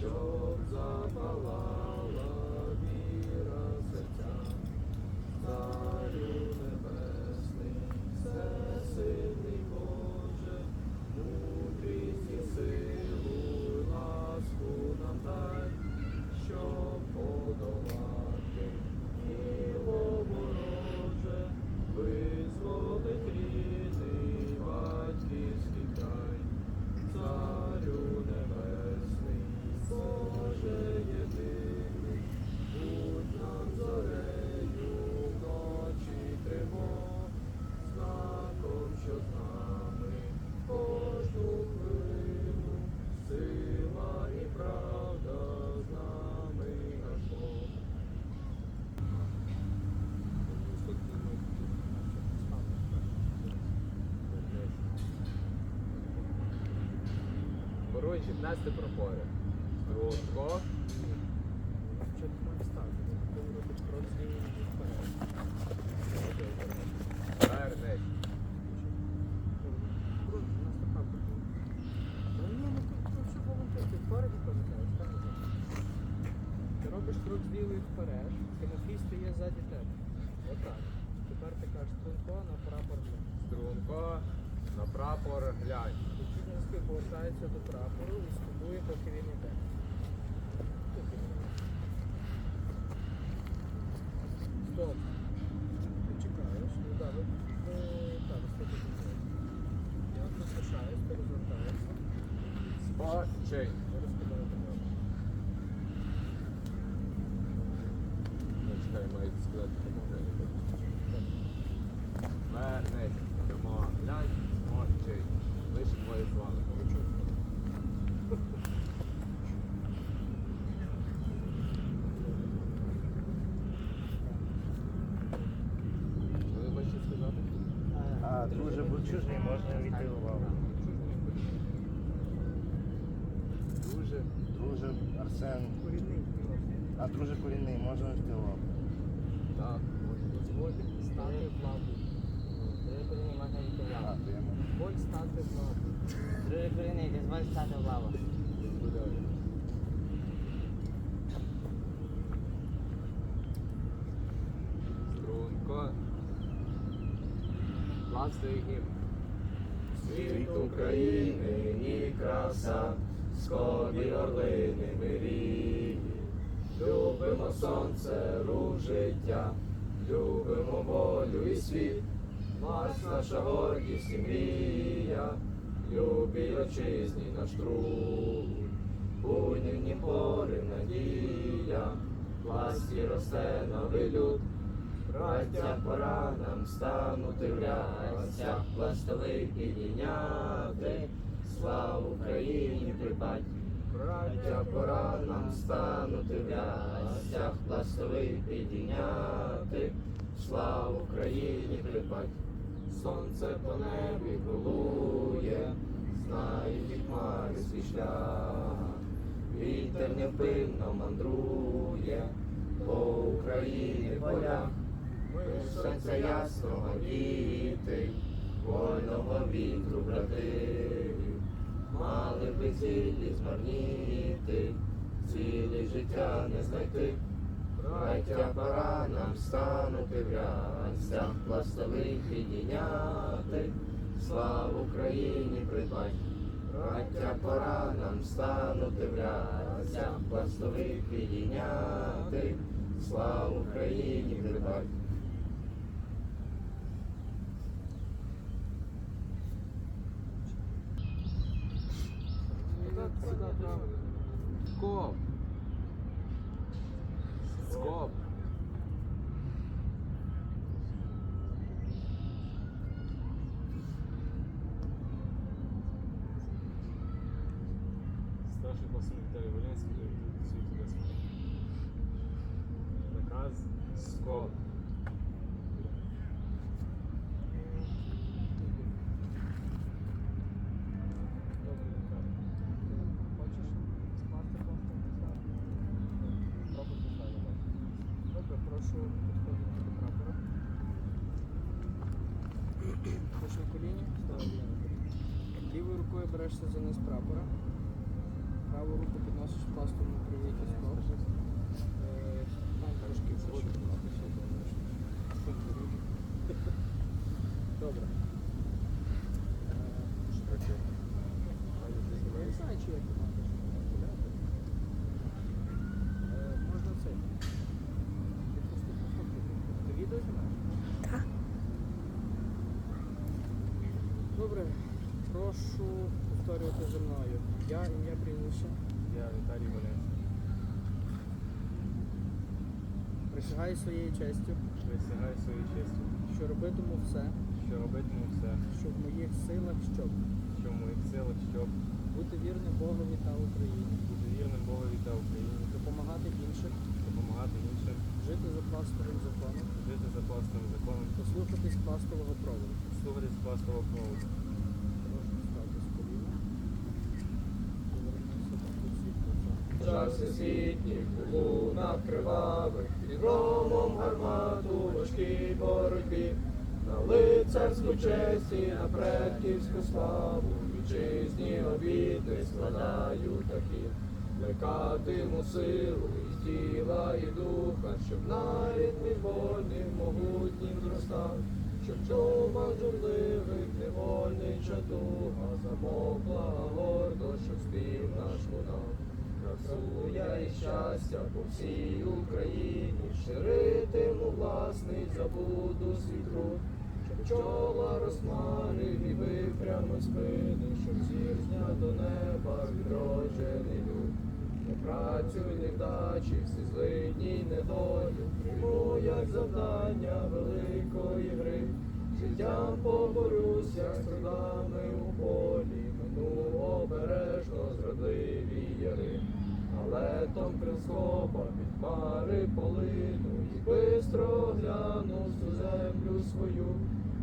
щоб запалала 15 проходить. Рудко. Вернись. Ти робиш крок зліво вперед, Тимофій стає ззаді тебе. Отак. Тепер ти кажеш струнко на прапор. Струнко на прапор глянь. Ті носки повертаються до прапору і скубує, поки він іде. Стоп. Ти чекаєш, ну да, ви, так, стоп. Я поспішаюсь, ти розвертаєшся. Розкидаєте. Ну, чекай, маю сказати, кому Вернись. Йдемо. Глянь. Спочинь. Лише твої слова. Що ви хочете сказати? Друже, будь можна війти у лаву. Дуже. Друже, Арсен, Корінний а друже корінний, можна війти у лаву. Так, дозволити. Стати в лаву. А, то я можу. Боль стати в лаву. Друже корінний, дозволь стати в лаву. Власний гімн. Світ України і краса, сходи орлини мирії. Любимо сонце, рух життя, любимо волю і світ. Марш наша гордість і мрія, любі отчизні наш труд. Буйнівні гори надія, власті росте новий люд. Браття, пора нам станути в рясях, пластових підійняти, славу Україні припать. Браття, пора нам станути в рясях, пластових підійняти, славу Україні припать. Сонце по небі голує, знають і хмари свій шлях. Вітер невпинно мандрує по Україні полях. Сонця ясного діти, вольного вітру брати, мали би цілі змарніти, цілі життя не знайти. Браття, пора нам станути в пластових підійняти, славу Україні придбать. Браття, пора нам станути в пластових підійняти, славу Україні придбать. сюда прям. Скоп. Скоп. Старший посыльный Виталий Валенский. Э, рукою берешся за низ прапора. Праву руку підносиш пластом на правий кісток. Е, Там трошки вище. Добре. Е, Я не знаю, чи як ти маєш гуляти. Е, Можна це. Відпусти походу. Ти відео знімаєш? Так. Добре. Прошу Повторювати за мною. Я ім'я прізвище. Я Віталій Волинський. Присягаю своєю честю, Присягаю своєю честю, що робитиму все, що робитиму все, що в моїх силах, щоб що в моїх силах, щоб бути вірним Богові та Україні, бути вірним Богові та Україні, допомагати іншим, допомагати іншим, жити за пластовим законом, жити за власним законом, послухатись пластового проводу. слухатись власного проводу. Час світніх у лунах кривавих, під громом гармату важкій боротьбі, на лицарську честь і на предківську славу, вітчизні обіди складаю такі, плекатиму силу і тіла, і духа, щоб нарід мій вольним, могутнім зростав, щоб чума журливих невольний чадуга замокла гордо, щоб спів наш лунав. Красу я і щастя по всій Україні, ширитиму власний забуду свій труд, щоб чола розмарив і випрямив спини, щоб зірзня до неба відроджений люд. Не працю й невдачі, всі злидні й недолю, прийму як завдання великої гри. Життям поборюся з трудами Але том крилскопа під хмари полину і бистро гляну всю землю свою,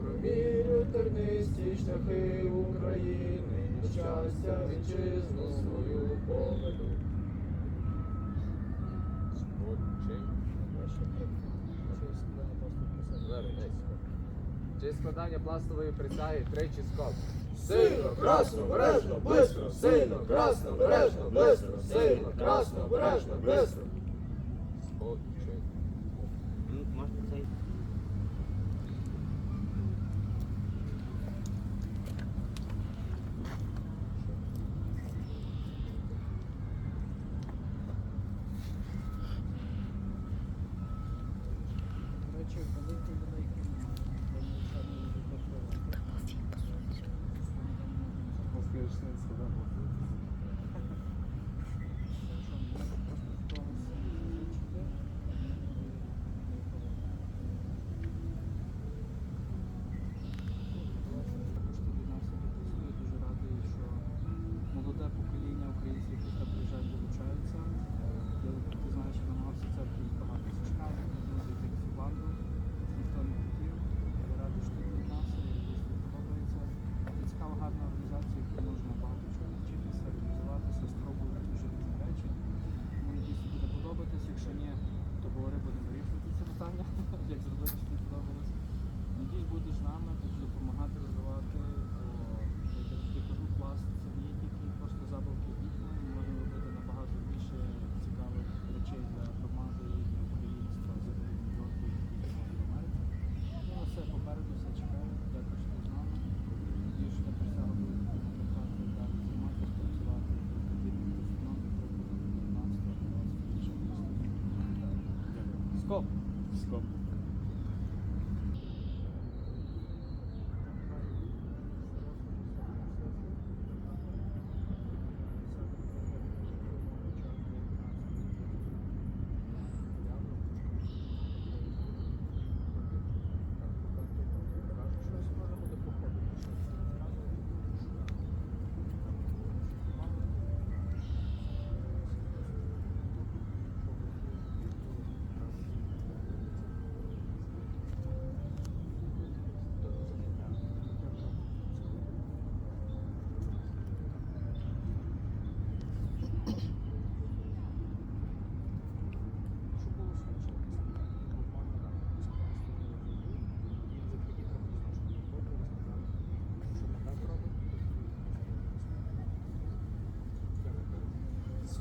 промірю тернисті шляхи України, і щастя вітчизну свою поведу. Чи складання пластової присяги тричі скоп. Сильно, красно, бережно, бистро, сильно, красно, бережно, бистро, сильно, красно, бережно, бистро. Спочинь. Можна цей?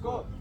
Scott.